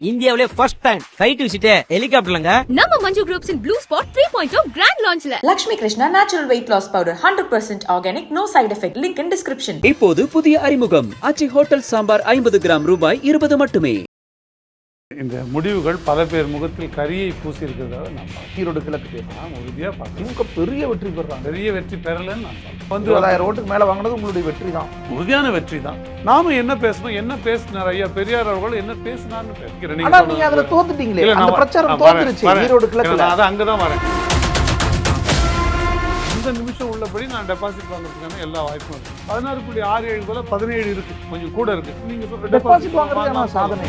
இந்தியாவிலே first time flight visit ஹெலிகாப்டர்லங்க நம்ம Manju groups in blue spot three point grand லான்ச்ல Lakshmi Krishna Natural Weight Loss Powder 100% organic, no side effect. Link in description. இப்போது புதிய அறிமுகம் ஆச்சி hotel sambar ஐம்பது gram ரூபாய் இருபது மட்டுமே இந்த முடிவுகள் பல பேர் முகத்தில் கரியை பூசி இருக்கிறதாக நான் பார்க்கிறேன். ஈரோடு கிழக்கு நான் உறுதியாக பார்க்குறேன். திமுக பெரிய வெற்றி பெறாங்க பெரிய வெற்றி பெறலைன்னு நான் சொல்றேன். வந்து இருபதாயிரம் ஓட்டுக்கு மேல வாங்கினது உங்களுடைய வெற்றி தான். உறுதியான வெற்றி தான். நாம என்ன பேசணும்? என்ன பேசினார் ஐயா பெரியார் அவர்கள்? என்ன பேசினார்னு பேசுகிறேன் நீங்க அதுல தோத்துட்டீங்களே? அந்த பிரச்சாரம் தோத்துருச்சு. ஈரோடு கிழக்குல. நான் அது அங்கதான் வரேன். இந்த நிமிஷம் உள்ளபடி நான் டெபாசிட் வாங்குறதுக்கான எல்லா வாய்ப்பும் இருக்கு. பதினாறு புள்ளி ஆறு ஏழு பதினேழு இருக்கு. கொஞ்சம் கூட இருக்கு. நீங்க சொல்ற டெபாசிட் வாங்குறது சாதனை.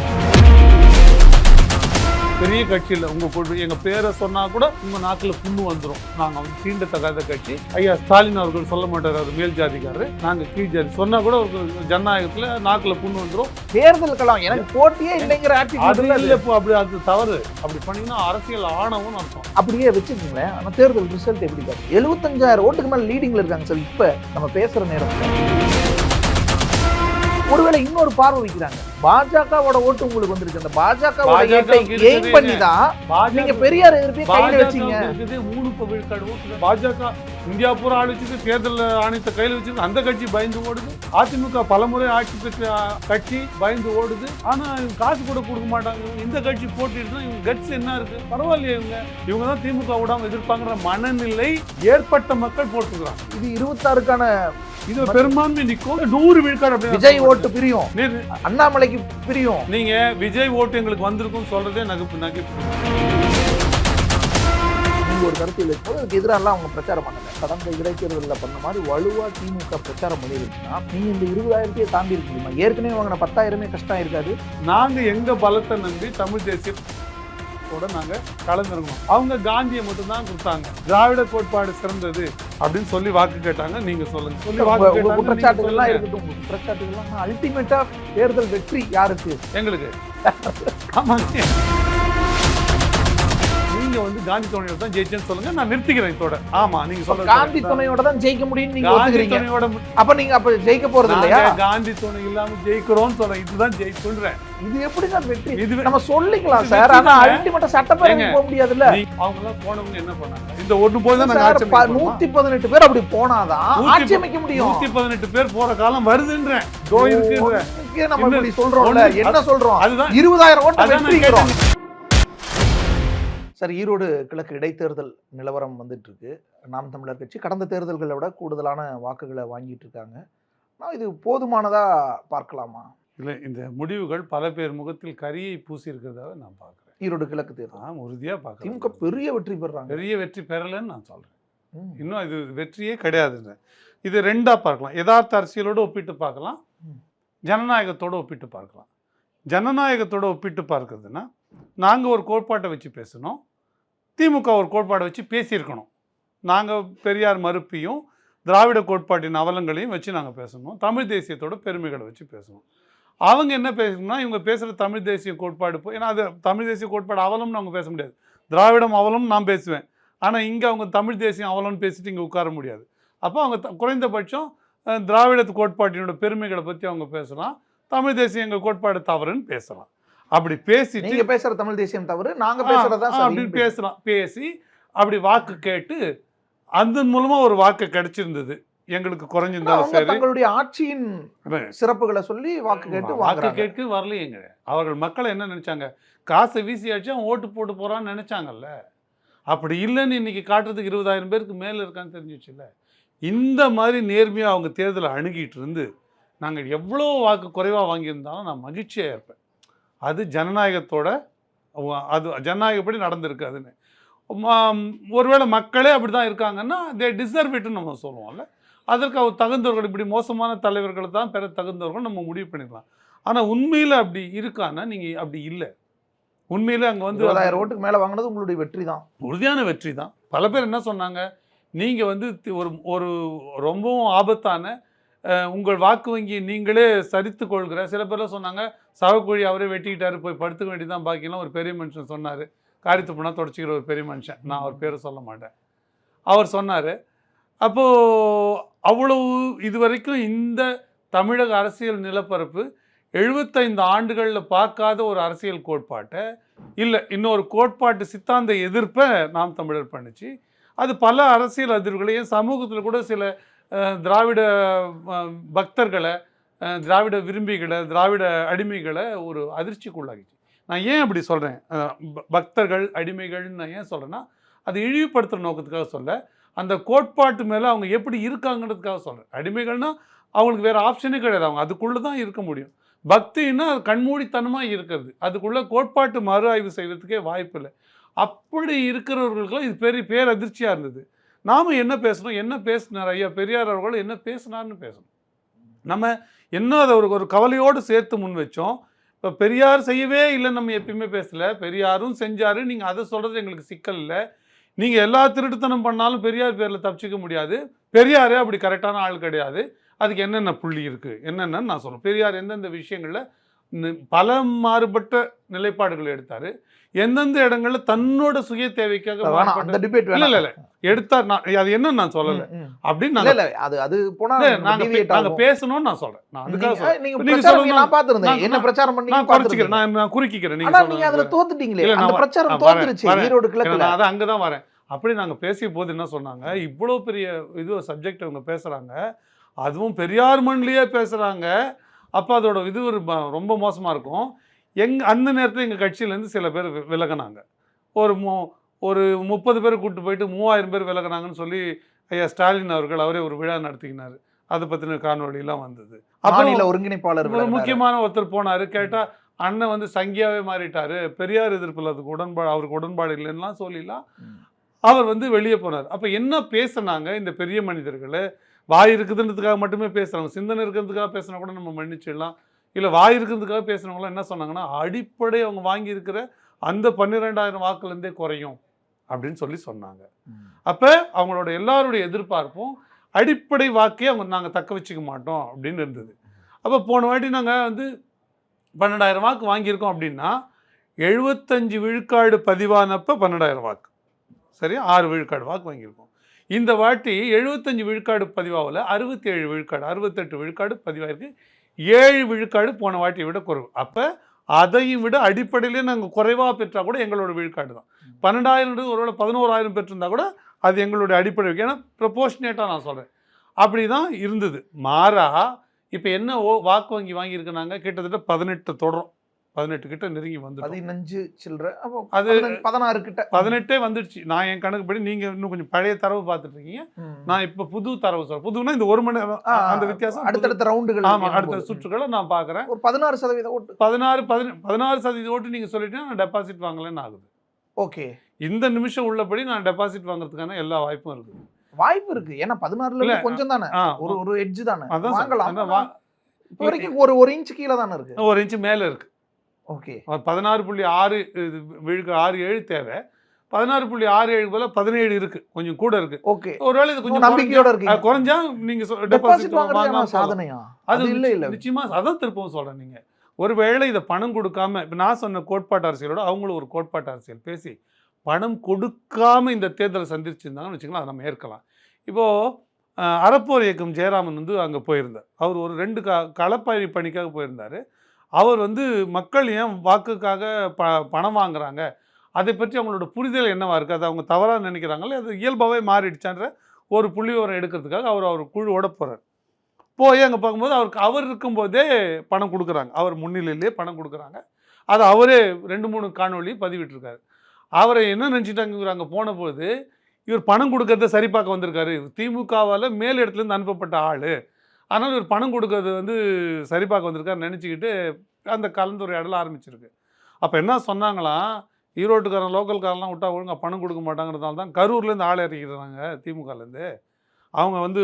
பெரிய கட்சி இல்லை உங்க கொள்கை எங்க பேரை சொன்னா கூட உங்க நாக்குல புண்ணு வந்துரும். நாங்க வந்து தீண்டத்தகாத கட்சி. ஐயா ஸ்டாலின் அவர்கள் சொல்ல மாட்டார் அவர் மேல் ஜாதிக்காரரு. நாங்க கீழ் ஜாதி. சொன்னா கூட ஒரு ஜனநாயகத்துல நாக்குல புண்ணு வந்துரும். தேர்தலுக்கெல்லாம் எனக்கு போட்டியே இல்லைங்கிற அது ஆட்டிடியூட் இல்ல இப்போ அப்படி அது தவறு. அப்படி பண்ணீங்கன்னா அரசியல் ஆணவம்னு அர்த்தம். அப்படியே வச்சுக்கோங்களேன். ஆனா தேர்தல் ரிசல்ட் எப்படி காட்டு எழுபத்தஞ்சாயிரம் ஓட்டுக்கு மேல லீடிங்ல இருக்காங்க சார். இப்ப நம்ம பேசுற நேரத்துல. ஒருவேளை இன்னொரு பார்வை வைக்கிறாங்க. பாஜகவோட ஓட்டு உங்களுக்கு வந்திருக்கு. அந்த பாஜக எய்ம் பண்ணி தான் நீங்க பெரியார் எதிர்ப்பே கையில வச்சீங்க. பாஜக இந்தியா பூரா ஆள் வச்சுட்டு தேர்தல் ஆணையத்தை கையில் வச்சுட்டு அந்த கட்சி பயந்து ஓடுது. அதிமுக பலமுறை ஆட்சி பெற்ற கட்சி பயந்து ஓடுது. ஆனா இவங்க காசு கூட கொடுக்க மாட்டாங்க. இந்த கட்சி போட்டிட்டு இவங்க கட்சி என்ன இருக்கு? பரவாயில்லையே இவங்க. இவங்க தான் திமுக விடாம எதிர்ப்பாங்கிற மனநிலை ஏற்பட்ட மக்கள் போட்டுக்கிறாங்க இது இருபத்தாறுக்கான இது பெரும்பான்மை நிற்கும். நூறு விழுக்காடு அப்படி விஜய் ஓட்டு பிரியும். அண்ணாமலைக்கு பிரியும். நீங்க விஜய் ஓட்டு எங்களுக்கு வந்திருக்கும்னு சொல்றதே நகைப்பு நகைப்பு. ஒரு கருத்தில் இருக்கும்போது அதுக்கு எதிராலாம் அவங்க பிரச்சாரம் பண்ணல. கடந்த இடைத்தேர்தலில் பண்ண மாதிரி வலுவா திமுக பிரச்சாரம் பண்ணிருந்துச்சுன்னா நீங்க இந்த இருபதாயிரத்தையே தாண்டி இருக்க முடியுமா ஏற்கனவே வாங்கின பத்தாயிரமே கஷ்டம் இருக்காது நாங்க எங்க பலத்தை நம்பி தமிழ் தேசியத்தோட நாங்க கலந்துருக்கோம். அவங்க காந்தியை மட்டும் தான் கொடுத்தாங்க. திராவிட கோட்பாடு சிறந்தது அப்படின்னு சொல்லி வாக்கு கேட்டாங்க. நீங்க சொல்லுங்க. சொல்லி வாக்கு குற்றச்சாட்டுகள்லாம். இருக்கட்டும். குற்றச்சாட்டுகள்லாம் அல்டிமேட்டா தேர்தல் வெற்றி யாருக்கு? எங்களுக்கு. ஆமாங்க. நீங்க வந்து காந்தி துணையோட தான் ஜெயிச்சேன்னு சொல்லுங்க. நான் நிறுத்திக்கிறேன் இதோட. ஆமா நீங்க சொல்றது காந்தி. துணையோட தான். ஜெயிக்க முடியும்னு நீங்க காந்தி ஒத்துக்கிறீங்க. துணையோட அப்ப நீங்க அப்ப ஜெயிக்க போறது இல்லையா? காந்தி துணை இல்லாம ஜெயிக்கிறோம்னு சொல்றேன் இதுதான் ஜெயிச்சுன்றேன் இது எப்படி சார் வெற்றி? இது நம்ம சொல்லிக்கலாம் சார். ஆனா அல்டிமேட்டா சட்டப்பேரவை போக முடியாதுல்ல. அவங்க எல்லாம் போனவங்க என்ன பண்ணாங்க? இந்த ஒண்ணு போய் தான் நாங்க? நூத்தி பதினெட்டு பேர் அப்படி போனாதான் ஆட்சி அமைக்க முடியும். நூத்தி பதினெட்டு பேர் போற காலம் வருதுன்றேன். தோ இருக்குன்ற. ஒண்ணுக்கே நம்ம இப்படி சொல்றோம்ல. என்ன சொல்றோம்? அதுதான். இருபதாயிரம் ஓட்டு வெற்றிக்கிறோம். சார் ஈரோடு கிழக்கு இடைத்தேர்தல் நிலவரம் வந்துட்டு இருக்கு நாம் தமிழர் கட்சி கடந்த தேர்தல்களை விட கூடுதலான வாக்குகளை வாங்கிட்டு இருக்காங்க. நான் இது போதுமானதா பார்க்கலாமா? இல்ல இந்த முடிவுகள் பல பேர் முகத்தில் கரியை பூசி இருக்கிறதாக நான் பார்க்கிறேன். ஈரோடு கிழக்கு தேர்தல். நான் உறுதியா பார்க்கிறேன். திமுக பெரிய வெற்றி பெறாங்க பெரிய வெற்றி பெறலைன்னு நான் சொல்றேன். ம். இன்னும் இது வெற்றியே கிடையாதுங்க. இது ரெண்டா பார்க்கலாம். யதார்த்த அரசியலோடு ஒப்பிட்டு பார்க்கலாம். ஜனநாயகத்தோடு ஒப்பிட்டு பார்க்கலாம். ஜனநாயகத்தோடு ஒப்பிட்டு பார்க்கறதுன்னா நாங்கள் ஒரு கோட்பாட்டை வச்சு பேசணும். திமுக ஒரு கோட்பாடை வச்சு பேசியிருக்கணும். நாங்கள் பெரியார் மறுப்பையும் திராவிட கோட்பாட்டின் அவலங்களையும் வச்சு நாங்கள் பேசணும். தமிழ் தேசியத்தோட பெருமைகளை வச்சு பேசணும். அவங்க என்ன பேசணும்னா இவங்க பேசுகிற தமிழ் தேசிய கோட்பாடு போய் ஏன்னா அது தமிழ் தேசிய கோட்பாடு அவலம்னு அவங்க பேச முடியாது. திராவிடம் அவலம் நான் பேசுவேன். ஆனால் இங்கே அவங்க தமிழ் தேசியம் அவலம்னு பேசிட்டு இங்கே உட்கார முடியாது. அப்போ அவங்க குறைந்தபட்சம் திராவிட கோட்பாட்டினோட பெருமைகளை பற்றி அவங்க பேசலாம். தமிழ் தேசியம் எங்கள் கோட்பாடு தவறுன்னு பேசலாம். அப்படி பேசிட்டு நீங்க பேசுற தமிழ் தேசியம் தவிர நாங்க பேசுறதா அப்படின்னு பேசலாம் பேசி அப்படி வாக்கு கேட்டு அதன் மூலமா ஒரு வாக்கு கிடைச்சிருந்தது. எங்களுக்கு குறைஞ்சிருந்தாலும் சரி. தங்களுடைய ஆட்சியின் சிறப்புகளை சொல்லி வாக்கு கேட்டு வாக்கு கேட்க வரலையேங்க. அவர்கள் மக்கள் என்ன நினைச்சாங்க? காசை வீசியாச்சும் அவன் ஓட்டு போட்டு போறான்னு நினைச்சாங்கல்ல. அப்படி இல்லைன்னு இன்னைக்கு காட்டுறதுக்கு இருபதாயிரம் பேருக்கு மேல இருக்கான்னு தெரிஞ்சிச்சுல்ல இந்த மாதிரி நேர்மையாக அவங்க தேர்தலை அணுகிட்டு இருந்து நாங்கள் எவ்வளோ வாக்கு குறைவாக வாங்கியிருந்தாலும் நான் மகிழ்ச்சியாக இருப்பேன். அது ஜனநாயகத்தோட அது ஜனநாயகப்படி நடந்திருக்கு அதுன்னு. ஒருவேளை மக்களே அப்படி தான் இருக்காங்கன்னா தே டிசர்வ் இட்னு நம்ம சொல்லுவோம்ல. அதற்கு அவர் தகுந்தவர்கள் இப்படி மோசமான தலைவர்களை தான் பெற தகுந்தவர்கள் நம்ம முடிவு பண்ணிக்கலாம் ஆனால் உண்மையில் அப்படி இருக்கான்னா நீங்கள் அப்படி இல்லை. உண்மையில் அங்கே வந்து இருபதாயிரம் ஓட்டுக்கு மேல வாங்கினது உங்களுடைய வெற்றி தான். உறுதியான வெற்றி தான். பல பேர் என்ன சொன்னாங்க நீங்கள் வந்து ஒரு ஒரு ரொம்பவும் ஆபத்தான உங்கள் வாக்கு வங்கி நீங்களே சரித்து கொள்கிற சில பேர்லாம் சொன்னாங்க சவக்குழி அவரே வெட்டிக்கிட்டாரு போய் படுத்துக்க வேண்டியதான் பாக்கியெல்லாம் ஒரு பெரிய மனுஷன் சொன்னார். காரியத்து போனால் தொடச்சிக்கிற ஒரு பெரிய மனுஷன். நான் அவர் பேரை சொல்ல மாட்டேன். அவர் சொன்னார் அப்போது அவ்வளவு இதுவரைக்கும் இந்த தமிழக அரசியல் நிலப்பரப்பு எழுபத்தைந்து ஆண்டுகளில் பார்க்காத ஒரு அரசியல் கோட்பாட்டை இல்லை இன்னொரு கோட்பாட்டு சித்தாந்த எதிர்ப்பை நாம் தமிழர் பண்ணிச்சு. அது பல அரசியல் அதிர்வுகளையும் சமூகத்தில் கூட சில திராவிட பக்தர்களை திராவிட விரும்பிகளை திராவிட அடிமைகளை ஒரு அதிர்ச்சிக்குள்ளாகிச்சு நான் ஏன் அப்படி சொல்கிறேன் பக்தர்கள் அடிமைகள்னு நான் ஏன் சொல்கிறேன்னா அது இழிவுபடுத்துகிற நோக்கத்துக்காக சொல்ல அந்த கோட்பாட்டு மேலே அவங்க எப்படி இருக்காங்கன்றதுக்காக சொல்கிறேன் அடிமைகள்னா அவங்களுக்கு வேறு ஆப்ஷனே கிடையாது. அவங்க அதுக்குள்ளே தான் இருக்க முடியும். பக்தின்னா அது கண்மூடித்தனமாக இருக்கிறது. அதுக்குள்ளே கோட்பாட்டு மறு ஆய்வு செய்கிறதுக்கே வாய்ப்பு இல்லை. அப்படி இருக்கிறவர்களுக்கெல்லாம் இது பெரிய பேரதிர்ச்சியாக இருந்தது. நாம் என்ன பேசணும்? என்ன பேசினார் ஐயா? பெரியார் அவர்கள் என்ன பேசினார்னு பேசணும். நம்ம என்ன அதை ஒரு ஒரு கவலையோடு சேர்த்து முன் வச்சோம். இப்போ பெரியார் செய்யவே இல்லை நம்ம எப்பயுமே பேசலை. பெரியாரும் செஞ்சார். நீங்கள் அதை சொல்கிறது எங்களுக்கு சிக்கல் இல்லை. நீங்கள் எல்லா திருட்டுத்தனம் பண்ணாலும் பெரியார் பேரில் தப்பிச்சிக்க முடியாது. பெரியாரே அப்படி கரெக்டான ஆள் கிடையாது. அதுக்கு என்னென்ன புள்ளி இருக்குது என்னென்னு நான் சொல்கிறேன் பெரியார் எந்தெந்த விஷயங்களில் பல மாறுபட்ட நிலைப்பாடுகளை எடுத்தார். எந்தெந்த இடங்கள்ல தன்னோட சுய தேவைக்காக அந்த டிபேட் இல்ல இல்ல எடுத்தார் நான் அது என்னன்னு நான் சொல்லல. அப்படின்னு இல்ல அது அது போனா நாங்க நாங்க. பேசணும்னு நான் சொல்றேன். நான் அதுக்காக நீங்க- சொல்லுங்க. நான் நான் என்ன பிரச்சாரம் பண்ணி நான் குறைச்சிக்கிறேன். நான் நான் குறுக்கிக்கிறேன். ஆனா நீங்க நீங்க அதுல. தோத்துட்டீங்களே. அந்த பிரச்சாரம் தோத்துருச்சு. ஈரோடு கிழக்குல. நான் அது அங்கதான் வரேன். அப்படி நாங்க பேசிய போது என்ன சொன்னாங்க? இவ்வளவு பெரிய இது சப்ஜெக்ட் அவங்க பேசுறாங்க. அதுவும் பெரியார் மண்லயே பேசுறாங்க. அப்ப அதோட இது ஒரு ரொம்ப மோசமா இருக்கும். எங்க அந்த நேரத்துல எங்க கட்சியில இருந்து சில பேர் விலகுனாங்க. ஒரு மு ஒரு முப்பது பேர் கூட்டு போயிட்டு மூவாயிரம் பேர் விலகுனாங்கன்னு சொல்லி ஐயா ஸ்டாலின் அவர்கள் அவரே ஒரு விழா நடத்திக்கினாரு. அதை பத்தின காணொளியெல்லாம் வந்தது. அப்புறம் ஒருங்கிணைப்பாளர். முக்கியமான ஒருத்தர் போனாரு கேட்டா அண்ணன் வந்து சங்கியாவே மாறிட்டாரு பெரியார் எதிர்ப்பில் அதுக்கு உடன்பாடு அவருக்கு உடன்பாடு இல்லைன்னுலாம் சொல்லிலாம். அவர் வந்து வெளியே போனார். அப்ப என்ன பேசுனாங்க இந்த பெரிய மனிதர்கள்? வாய் இருக்குதுன்றதுக்காக மட்டுமே பேசுறாங்க. சிந்தனை இருக்கிறதுக்காக பேசினா கூட நம்ம மன்னிச்சிடலாம். இல்லை வாய் இருக்கிறதுக்காக பேசுனவங்களாம் என்ன சொன்னாங்கன்னா அடிப்படை அவங்க வாங்கி இருக்கிற அந்த பன்னிரெண்டாயிரம் வாக்குலேருந்தே குறையும் அப்படின்னு சொல்லி சொன்னாங்க. அப்போ அவங்களோட எல்லாருடைய எதிர்பார்ப்பும் அடிப்படை வாக்கே அவங்க நாங்கள் தக்க வச்சுக்க மாட்டோம் அப்படின்னு இருந்தது. அப்போ போன வாட்டி நாங்கள் வந்து பன்னெண்டாயிரம் வாக்கு வாங்கியிருக்கோம் அப்படின்னா எழுபத்தஞ்சு விழுக்காடு பதிவானப்போ பன்னெண்டாயிரம் வாக்கு. சரியா? ஆறு விழுக்காடு வாக்கு வாங்கியிருக்கோம். இந்த வாட்டி எழுபத்தஞ்சு விழுக்காடு பதிவாகல அறுபத்தி ஏழு விழுக்காடு அறுபத்தெட்டு விழுக்காடு பதிவாயிருக்கு. ஏழு விழுக்காடு போன வாட்டியை விட குறைவு. அப்போ அதையும் விட அடிப்படையிலே நாங்கள் குறைவாக பெற்றால் கூட எங்களோட விழுக்காடு தான். பன்னெண்டாயிரம் ஒருவேளை பதினோராயிரம் பெற்றிருந்தா கூட அது எங்களுடைய அடிப்படை ஏன்னா ப்ரொபோஷனேட்டாக நான் சொல்கிறேன் அப்படி தான் இருந்தது. மாறா இப்போ என்ன ஓ வாக்கு வங்கி வாங்கியிருக்கிறாங்க? கிட்டத்தட்ட பதினெட்டு தொடரும். பதினெட்டு கிட்ட நெருங்கி வந்துட்டோம். பதினஞ்சு சில்லற அப்போ அது பதினாறு கிட்ட. பதினெட்டே வந்துடுச்சு. நான் என் கணக்குப்படி நீங்கள் இன்னும் கொஞ்சம் பழைய தரவு பார்த்துட்டு இருக்கீங்க. நான் இப்போ புது தரவு சொல்கிறேன் புதுனா இந்த ஒரு மணி அந்த வித்தியாசம் அடுத்தடுத்த ரவுண்டுகள் ஆமாம் அடுத்த. சுற்றுகளை நான் பார்க்குறேன். ஒரு பதினாறு சதவீத ஓட்டு. பதினாறு பதின பதினாறு சதவீத ஓட்டு நீங்கள் சொல்லிட்டீங்கன்னா நான் டெபாசிட் வாங்கலைன்னு ஆகுது. ஓகே. இந்த நிமிஷம் உள்ளபடி நான் டெபாசிட் வாங்குறதுக்கான எல்லா வாய்ப்பும் இருக்குது. வாய்ப்பு இருக்கு. ஏன்னா பதினாறுல கொஞ்சம் தானே? ஒரு ஒரு எட்ஜ் தானே. வாங்கலாம். இப்போ வரைக்கும் ஒரு ஒரு இன்ச் கீழே தானே இருக்கு? ஒரு இன்ச்சு மேலே இருக்கு. ஓகே. பதினாறு புள்ளி ஆறு விழுக்க ஆறு ஏழு தேவை. பதினாறு புள்ளி ஆறு ஏழு போல பதினேழு இருக்கு. கொஞ்சம் கூட இருக்கு. ஓகே. ஒருவேளை இது கொஞ்சம் நம்பிக்கையோட அஹ் குறைஞ்சா நீங்க டெபாசிட் டெபாசிட் வாங்குறது வாங்க என்ன சாதனையா? அது இல்ல இல்ல. நிச்சயமா அதான் திருப்பவும் சொல்றேன் நீங்க. ஒருவேளை இதை பணம் கொடுக்காம இப்ப நான் சொன்ன கோட்பாட்டு அரசியலோட அவங்களும் ஒரு கோட்பாட்டு அரசியல் பேசி பணம் கொடுக்காம இந்த தேர்தலை சந்திச்சிருந்தாங்கன்னு வச்சுக்கலாம் அதை நம்ம ஏற்கலாம். இப்போ அறப்போர் இயக்கம் ஜெயராமன் வந்து அங்கே போயிருந்தார். அவர் ஒரு ரெண்டு க களப்பணி பணிக்காக போயிருந்தார். அவர் வந்து மக்கள் ஏன் வாக்குக்காக ப பணம் வாங்குறாங்க? அதை பற்றி அவங்களோட புரிதல் என்னவாக இருக்குது அது அவங்க தவறாக நினைக்கிறாங்களே? அது இயல்பாகவே மாறிடுச்சான்ற ஒரு புள்ளிவரம் எடுக்கிறதுக்காக அவர் அவர் குழுவோட போகிறார் போய் அங்கே பார்க்கும்போது அவருக்கு அவர் இருக்கும்போதே பணம் கொடுக்குறாங்க. அவர் முன்னிலையிலே பணம் கொடுக்குறாங்க. அதை அவரே ரெண்டு மூணு காணொலி பதிவிட்டிருக்காரு. அவரை என்ன நினச்சிட்டாங்க அங்கே போன போது இவர் பணம் கொடுக்கறத சரி பார்க்க வந்திருக்காரு திமுகவால் மேல் இடத்துலேருந்து அனுப்பப்பட்ட ஆள். அதனால் இவர் பணம் கொடுக்கறது வந்து சரி பார்க்க வந்திருக்காரு நினச்சிக்கிட்டு அந்த கலந்துரையாடல் ஆரம்பிச்சிருக்கு. அப்போ என்ன சொன்னாங்களாம் ஈரோட்டுக்காரன் லோக்கல்காரன்லாம் விட்டா ஒழுங்காக பணம் கொடுக்க மாட்டாங்கிறதால தான் கரூர்லேருந்து ஆள் இறக்கிடுறாங்க திமுகலேருந்து அவங்க வந்து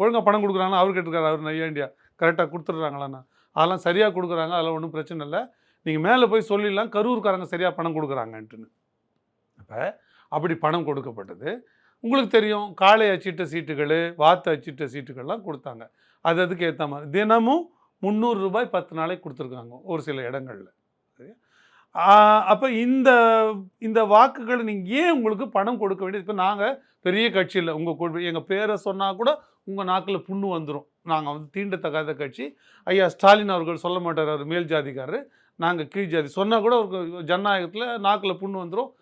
ஒழுங்காக பணம் கொடுக்குறாங்கன்னா அவர் கேட்டிருக்காரு அவர் நையாண்டியா கரெக்டாக கொடுத்துட்றாங்களாண்ணா அதெல்லாம் சரியாக கொடுக்குறாங்க அதெல்லாம் ஒன்றும் பிரச்சனை இல்லை. நீங்கள் மேலே போய் சொல்லிடலாம் கரூர்காரங்க சரியாக பணம் கொடுக்குறாங்கன்ட்டுன்னு. அப்போ அப்படி பணம் கொடுக்கப்பட்டது. உங்களுக்கு தெரியும் காளை அச்சிட்ட சீட்டுகள் வாத்து அச்சிட்ட சீட்டுகள்லாம் கொடுத்தாங்க. அது அதுக்கு ஏற்ற மாதிரி. தினமும் முந்நூறு ரூபாய் பத்து நாளைக்கு கொடுத்துருக்காங்க ஒரு சில இடங்களில். அப்போ இந்த இந்த வாக்குகளை நீங்கள் ஏன் உங்களுக்கு பணம் கொடுக்க வேண்டியது? இப்போ நாங்கள் பெரிய கட்சியில் உங்கள் எங்கள் பேரை சொன்னால் கூட உங்கள் நாக்கில் புண்ணு வந்துடும் நாங்கள் வந்து தீண்டத்தகாத கட்சி. ஐயா ஸ்டாலின் அவர்கள் சொல்ல மாட்டார் அவர் மேல் ஜாதிக்காரரு. நாங்கள் கீழ் ஜாதி. சொன்னால் கூட ஒரு ஜனநாயகத்தில் நாக்கில் புண்ணு வந்துடும்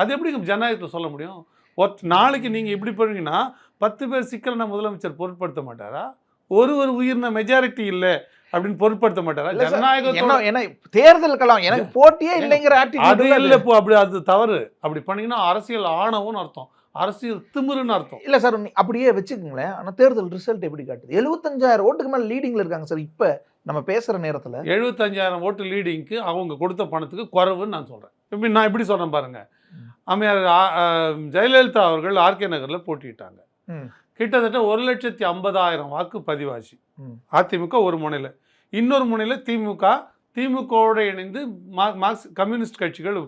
அது எப்படி ஜனநாயகத்தில் சொல்ல முடியும்? ஒத் நாளைக்கு நீங்கள் இப்படி பண்ணுவீங்கன்னா பத்து பேர் சிக்கலை முதலமைச்சர் பொருட்படுத்த மாட்டாரா? ஒரு ஒரு உயிரின மெஜாரிட்டி இல்லை அப்படின்னு பொருட்படுத்த மாட்டாரா? ஜனநாயகத்தோட தேர்தல் களம் எனக்கு போட்டியே இல்லைங்கிற அது இல்லை இப்போ அப்படி அது தவறு. அப்படி பண்ணீங்கன்னா அரசியல் ஆணவம்னு அர்த்தம். அரசியல் திமிருன்னு அர்த்தம். இல்ல சார் அப்படியே வச்சுக்கோங்களேன். ஆனா தேர்தல் ரிசல்ட் எப்படி காட்டுது? எழுபத்தஞ்சாயிரம் ஓட்டுக்கு மேல லீடிங்ல இருக்காங்க சார் இப்ப நம்ம பேசுற நேரத்துல. எழுபத்தஞ்சாயிரம் ஓட்டு லீடிங்க்கு அவங்க கொடுத்த பணத்துக்கு குறைவுன்னு நான் சொல்கிறேன் நான் இப்படி சொல்கிறேன் பாருங்க. அம்மையார் ஜெயலலிதா அவர்கள் ஆர்கே நகரில் போட்டியிட்டாங்க. ம். கிட்டத்தட்ட ஒரு லட்சத்தி ஐம்பதாயிரம் வாக்கு பதிவாச்சு. அதிமுக ஒரு முனையில். இன்னொரு முனையில் திமுக திமுகவோட இணைந்து மார்க்ஸ் கம்யூனிஸ்ட் கட்சிகள்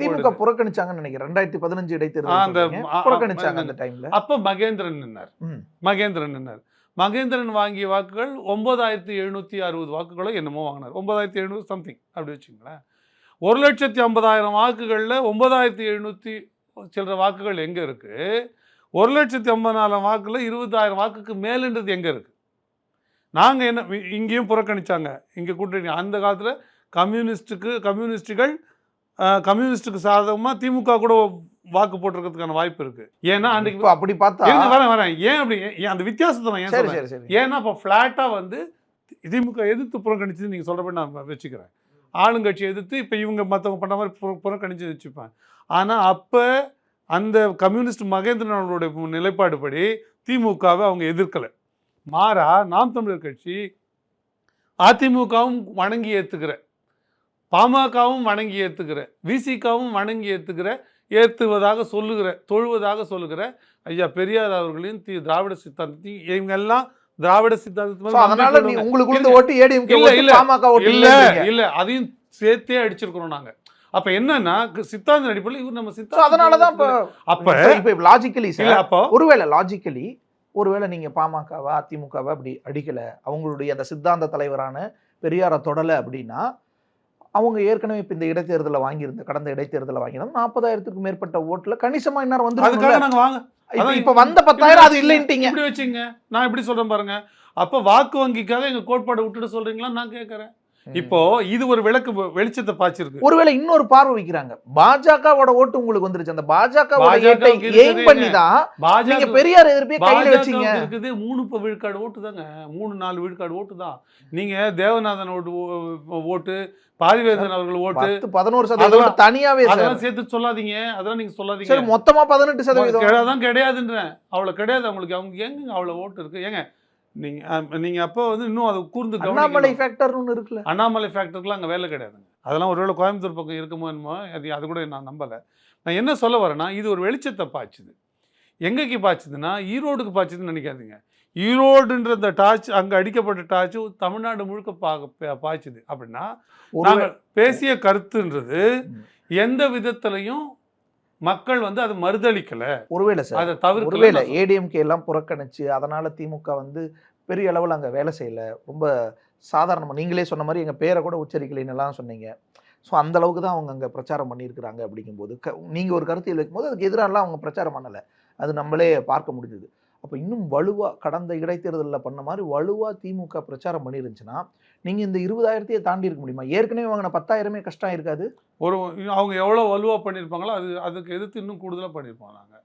திமுக புறக்கணிச்சாங்கன்னு நினைக்கிறேன். ரெண்டாயிரத்தி பதினஞ்சு இடைத்தேர்தல் அந்த புறக்கணிச்சாங்க அந்த டைம்ல. அப்போ மகேந்திரன் நின்னார். மகேந்திரன் நின்னார். மகேந்திரன் வாங்கிய வாக்குகள் ஒன்பதாயிரத்தி எழுநூற்றி அறுபது வாக்குகளோ என்னமோ வாங்கினார். ஒன்பதாயிரத்தி எழுநூறு சம்திங் அப்படி வச்சுங்களேன் ஒரு லட்சத்தி ஐம்பதாயிரம் வாக்குகளில் ஒன்பதாயிரத்தி எழுநூற்றி சில்லற வாக்குகள் எங்கே இருக்குது ஒரு லட்சத்தி ஐம்பதாயிரம் வாக்குல இருபதாயிரம் வாக்குக்கு மேலுன்றது எங்கே இருக்குது நாங்கள் என்ன இங்கேயும் புறக்கணிச்சாங்க. இங்கே கூட்டணி அந்த காலத்தில் கம்யூனிஸ்ட்டுக்கு கம்யூனிஸ்டுகள் அஹ், கம்யூனிஸ்ட்டுக்கு சாதகமாக திமுக கூட வாக்கு போட்டிருக்கிறதுக்கான வாய்ப்பு இருக்குது ஏன்னா அன்றைக்கி அப்படி பார்த்தா வரேன் வரேன். ஏன் அப்படி ஏன் அந்த வித்தியாசத்தை நான் ஏன் சரி ஏன்னா இப்போ ஃப்ளாட்டாக வந்து திமுக எதிர்த்து புறக்கணிச்சது நீங்கள் சொல்கிறப்ப நான் வச்சுக்கிறேன். ஆளுங்கட்சி எதிர்த்து இப்போ இவங்க மற்றவங்க பண்ண மாதிரி புற புறக்கணிச்சு வச்சுப்பேன் ஆனால் அப்போ அந்த கம்யூனிஸ்ட் மகேந்திரன் நிலைப்பாடு படி திமுகவை அவங்க எதிர்க்கலை. மாறா நாம் தமிழர் கட்சி அதிமுகவும் வணங்கி ஏற்றுக்கிற பாமகவும் வணங்கி ஏற்றுக்கிற விசிகாவும் வணங்கி ஏற்றுக்கிற ஏற்றுவதாக சொல்லுகிற தொழுவதாக சொல்லுகிற ஐயா பெரியார் அவர்களின் தி திராவிட சித்தாந்தத்தையும் இவங்கெல்லாம் திராவிட சித்தாந்தத்து அதனால நீ. உங்களுக்கு கொடுத்த ஓட்டு ஏடிஎம்கே இல்ல, இல்ல, பாமக ஓட்டு இல்ல. இல்ல அதையும் சேர்த்தே அடிச்சிருக்கிறோம் நாங்க அப்ப என்னன்னா சித்தாந்த அடிப்படையில் இவர் நம்ம சித்தாந்த அதனாலதான் அப்ப இப்ப லாஜிக்கலி இல்ல அப்போ ஒருவேளை லாஜிக்கலி ஒருவேளை நீங்க பாமகவா அதிமுகவா அப்படி அடிக்கல அவங்களுடைய அந்த சித்தாந்த தலைவரான பெரியாரை தொடல அப்படின்னா அவங்க ஏற்கனவே இப்ப இந்த இடைத்தேர்தலை வாங்கியிருந்த கடந்த இடைத்தேர்தலை வாங்கியிருந்த நாற்பதாயிரத்துக்கும் மேற்பட்ட ஓட்டுல கணிசமா அதுக்காக வந்து நாங்க வாங்க. இப்ப வந்த பத்தாயிரம் அது இல்லைன்ட்டீங்க. இப்படி வச்சுங்க. நான் இப்படி சொல்றேன் பாருங்க. அப்ப வாக்கு வங்கிக்காக எங்க கோட்பாடை விட்டுட்டு சொல்றீங்களா நான் கேட்கறேன் இப்போ இது ஒரு விளக்கு வெளிச்சத்தை பாய்ச்சிருக்கு. ஒருவேளை இன்னொரு பார்வை வைக்கிறாங்க. பாஜகவோட ஓட்டு உங்களுக்கு வந்துருச்சு. அந்த பாஜகவோட பாஜக எய்ம் பண்ணி தான் நீங்க பாஜக பெரியார் எதிர்ப்பே கையில வச்சீங்க. இருக்குது மூணு இப்போ விழுக்காடு ஓட்டு தாங்க. மூணு நாலு விழுக்காடு ஓட்டு தான். நீங்க தேவநாதன் ஓட்டு ஓட்டு பாரிவேந்தன் அவர்கள் ஓட்டு பதினோரு சதவீதம் ஓட்டு தனியாவே அதெல்லாம் சேர்த்து சொல்லாதீங்க. அதெல்லாம் நீங்க சொல்லாதீங்க. சரி மொத்தமா பதினெட்டு சதவீதம். கிடையாதான் கிடையாதுன்றேன். அவ்வளோ கிடையாது அவங்களுக்கு. அவங்க எங்க அவ்வளோ ஓட்டு இருக்கு? ஏங்க நீங்க நீங்க அப்போ வந்து இன்னும் அதை கூர்ந்து அண்ணாமலை ஃபேக்டர் ஒன்று இருக்குல்ல. அண்ணாமலை ஃபேக்டருக்குலாம் அங்கே வேலை கிடையாதுங்க. அதெல்லாம் ஒருவேளை கோயம்புத்தூர் பக்கம் இருக்குமோ என்னமோ அது அது கூட நான் நம்பலை. நான் என்ன சொல்ல வரேன்னா இது ஒரு வெளிச்சத்தை பாய்ச்சுது. எங்கேக்கு பாய்ச்சுதுன்னா ஈரோடுக்கு பாய்ச்சுதுன்னு நினைக்காதீங்க. ஈரோடுன்ற இந்த டார்ச் அங்கே அடிக்கப்பட்ட டார்ச் தமிழ்நாடு முழுக்க பா பாய்ச்சுது. அப்படின்னா நாங்கள் பேசிய கருத்துன்றது. எந்த விதத்திலையும் மக்கள் வந்து அதை மறுதளிக்கல. ஒருவேளை சார் அதை தவிர்க்கல ஒருவேளை ஏடிஎம்கே எல்லாம் புறக்கணிச்சு அதனால திமுக வந்து பெரிய அளவில் அங்கே வேலை செய்யல. ரொம்ப சாதாரணமாக நீங்களே சொன்ன மாதிரி எங்கள் பேரை கூட உச்சரிக்கலைன்னு எல்லாம் சொன்னீங்க. ஸோ அந்த அளவுக்கு தான் அவங்க அங்கே பிரச்சாரம் பண்ணியிருக்கிறாங்க அப்படிங்கும்போது. க நீங்கள் ஒரு கருத்தியல் வைக்கும்போது அதுக்கு எதிராலாம் அவங்க பிரச்சாரம் பண்ணலை. அது நம்மளே பார்க்க முடிஞ்சுது. அப்போ இன்னும் வலுவாக கடந்த இடைத்தேர்தலில் பண்ண மாதிரி வலுவாக திமுக பிரச்சாரம் பண்ணிருந்துச்சுன்னா நீங்கள் இந்த இருபதாயிரத்தையே தாண்டி இருக்க முடியுமா? ஏற்கனவே வாங்கின பத்தாயிரமே கஷ்டம் இருக்காது ஒரு அவங்க எவ்வளோ வலுவாக பண்ணியிருப்பாங்களோ அது அதுக்கு எதிர்த்து இன்னும் கூடுதலாக பண்ணியிருப்போம் நாங்கள்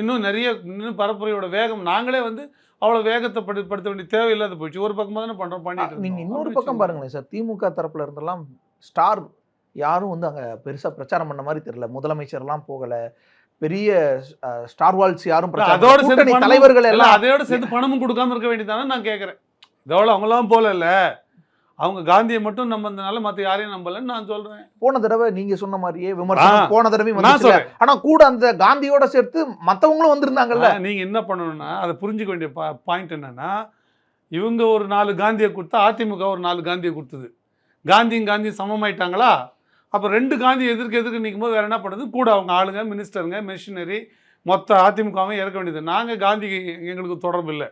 இன்னும் நிறைய இன்னும் பரப்புரையோட வேகம் நாங்களே வந்து அவ்வளோ வேகத்தை படு படுத்த வேண்டிய தேவையில்லாத போயிடுச்சு. ஒரு பக்கமாக தானே பண்ணுறோம் பண்ணிட்டு நீங்க இருந்தோம். இன்னொரு பக்கம். பாருங்களேன் சார். திமுக தரப்புல இருந்தெல்லாம் ஸ்டார் யாரும் வந்து அங்க பெருசா பிரச்சாரம் பண்ண மாதிரி தெரியல. முதலமைச்சர்லாம் போகல. பெரிய ஸ்டார் வால்ஸ் யாரும் அதோட. சேர்த்து தலைவர்கள் எல்லாம் அதையோட சேர்த்து பணமும் கொடுக்காம இருக்க வேண்டியதானே நான் கேட்குறேன் இதோட அவங்களாம் போல இல்ல. அவங்க காந்தியை மட்டும் நம்பதுனால மற்ற யாரையும் நம்பலன்னு நான் சொல்றேன். போன தடவை நீங்க சொன்ன மாதிரியே விமர்சனம் போன தடவை ஆனா கூட அந்த காந்தியோட சேர்த்து மத்தவங்களும் வந்திருந்தாங்கல்ல. நீங்க என்ன பண்ணணும்னா அதை புரிஞ்சுக்க வேண்டிய பாயிண்ட் என்னன்னா இவங்க ஒரு நாலு காந்தியை கொடுத்தா அதிமுக ஒரு நாலு காந்தியை கொடுத்தது. காந்தியும் காந்தியும் சமமாயிட்டாங்களா? அப்போ ரெண்டு காந்தி எதிர்க்க எதிர்க்க நிற்கும் போது வேற என்ன பண்ணுறது கூட அவங்க ஆளுங்க மினிஸ்டருங்க மிஷினரி மொத்த அதிமுகவும் இறக்க வேண்டியது. நாங்கள் காந்தி எங்களுக்கு தொடர்பு இல்லை.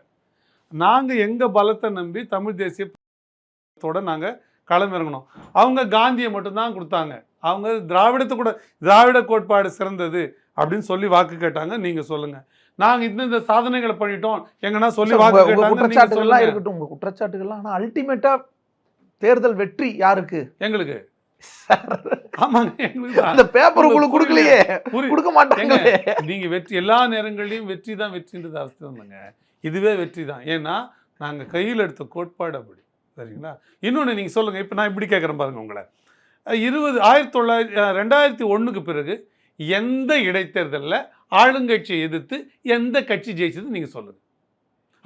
நாங்கள் எங்கள் பலத்தை நம்பி தமிழ் தேசியத்தோட நாங்கள் களமிறங்கணும். அவங்க காந்தியை மட்டும்தான் கொடுத்தாங்க. அவங்க திராவிடத்தை கூட திராவிட கோட்பாடு சிறந்தது அப்படின்னு சொல்லி வாக்கு கேட்டாங்க. நீங்க சொல்லுங்க. நாங்க இந்த இந்த சாதனைகளை பண்ணிட்டோம். எங்கன்னா சொல்லி வாக்கு குற்றச்சாட்டுகள்லாம் இருக்கட்டும். உங்க குற்றச்சாட்டுகள்லாம். ஆனா அல்டிமேட்டா தேர்தல் வெற்றி யாருக்கு? எங்களுக்கு. அந்த பேப்பர் உங்களுக்கு கொடுக்கலையே. கொடுக்க ஏங்க, மாட்டாங்களே நீங்க வெற்றி எல்லா நேரங்கள்லயும் வெற்றி தான் வெற்றின்றது அர்த்தம் இல்லைங்க. இதுவே வெற்றி தான். ஏன்னா நாங்க கையில் எடுத்த கோட்பாடு அப்படி. சரிங்களா? இன்னொன்று நீங்க சொல்லுங்க இப்போ நான் இப்படி கேட்குறேன் பாருங்க உங்களை. இருபது ஆயிரத்தி தொள்ளாயிரத்தி ரெண்டாயிரத்தி ஒண்ணுக்கு பிறகு எந்த இடைத்தேர்தலில் ஆளுங்கட்சியை எதிர்த்து எந்த கட்சி ஜெயிச்சது நீங்க சொல்லுங்க.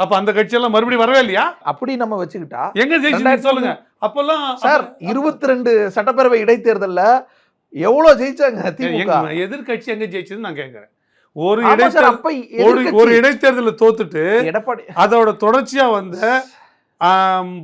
அப்ப அந்த கட்சியெல்லாம் மறுபடியும் வரவே இல்லையா? அப்படி நம்ம வச்சுக்கிட்டா எங்க ஜெயிச்சு சொல்லுங்க. அப்பெல்லாம் சார் இருபத்தி ரெண்டு சட்டப்பேரவை இடைத்தேர்தல்ல எவ்வளவு ஜெயிச்சாங்க திமுக? எங்க எதிர்கட்சி எங்க ஜெயிச்சதுன்னு நான் கேட்குறேன் ஒரு இடைத்தேர்தல் ஒரு இடைத்தேர்தலில் தோத்துட்டு எடப்பாடி அதோட தொடர்ச்சியா வந்த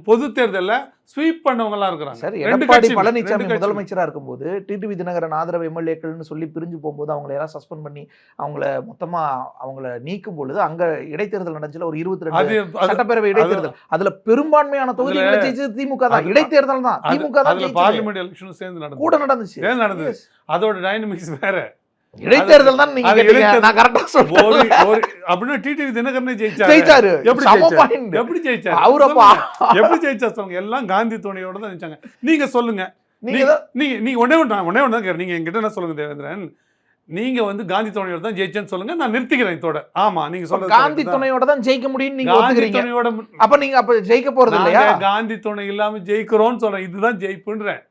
பொது தேர்தல்ல ஸ்வீப் பண்ணவங்க எல்லாம் இருக்கிறாங்க. சார் எடப்பாடி பழனிசாமி ரெண்டு கட்சியுமே. முதலமைச்சரா இருக்கும்போது டிடிவி தினகரன் ஆதரவு எம்எல்ஏக்கள்னு சொல்லி பிரிஞ்சு போகும்போது அவங்களை எல்லாம் சஸ்பெண்ட் பண்ணி அவங்கள மொத்தமா அவங்கள நீக்கும் பொழுது அங்க இடைத்தேர்தல் நடந்துச்சுல ஒரு இருபத்தி ரெண்டு சட்டப்பேரவை இடைத்தேர்தல். அதுல பெரும்பான்மையான தொகுதிகளை அதுல- ஜெயிச்சது திமுக தான். இடைத்தேர்தல் தான். திமுக தான். பார்லிமெண்ட் எலெக்ஷனும் சேர்ந்து கூட நடந்துச்சு. Yes. அதோட டைனமிக்ஸ் வேற. இடைத்தேர்தல் தான் நீங்க. நான் கரெக்டா சொல்றேன். அப்படின்னா டிடிவி தினகரனே ஜெயிச்சாரு. ஜெயிச்சாரு. எப்படி ஜெயிச்சாரு? எப்படி ஜெயிச்சாரு? அவரு. எப்படி ஜெயிச்சா சொல்லுங்க எல்லாம் காந்தி துணையோட தான் ஜெயிச்சாங்க. நீங்க சொல்லுங்க. நீங்க நீங்க நீங்க நான் ஒண்ணே ஒண்ணு தான். நீங்க என்கிட்ட என்ன சொல்லுங்க தேவேந்திரன்? நீங்க வந்து காந்தி துணையோட தான் ஜெயிச்சேன்னு சொல்லுங்க. நான் நிறுத்திக்கிறேன் இதோட. ஆமா நீங்க சொல்றது காந்தி. துணையோட தான். ஜெயிக்க முடியும்னு நீங்க காந்தி துணையோட அப்ப நீங்க அப்ப ஜெயிக்க போறது இல்லையா? காந்தி துணை இல்லாம ஜெயிக்கிறோம்னு சொல்றேன். இதுதான் ஜெயிப்புன்றேன்.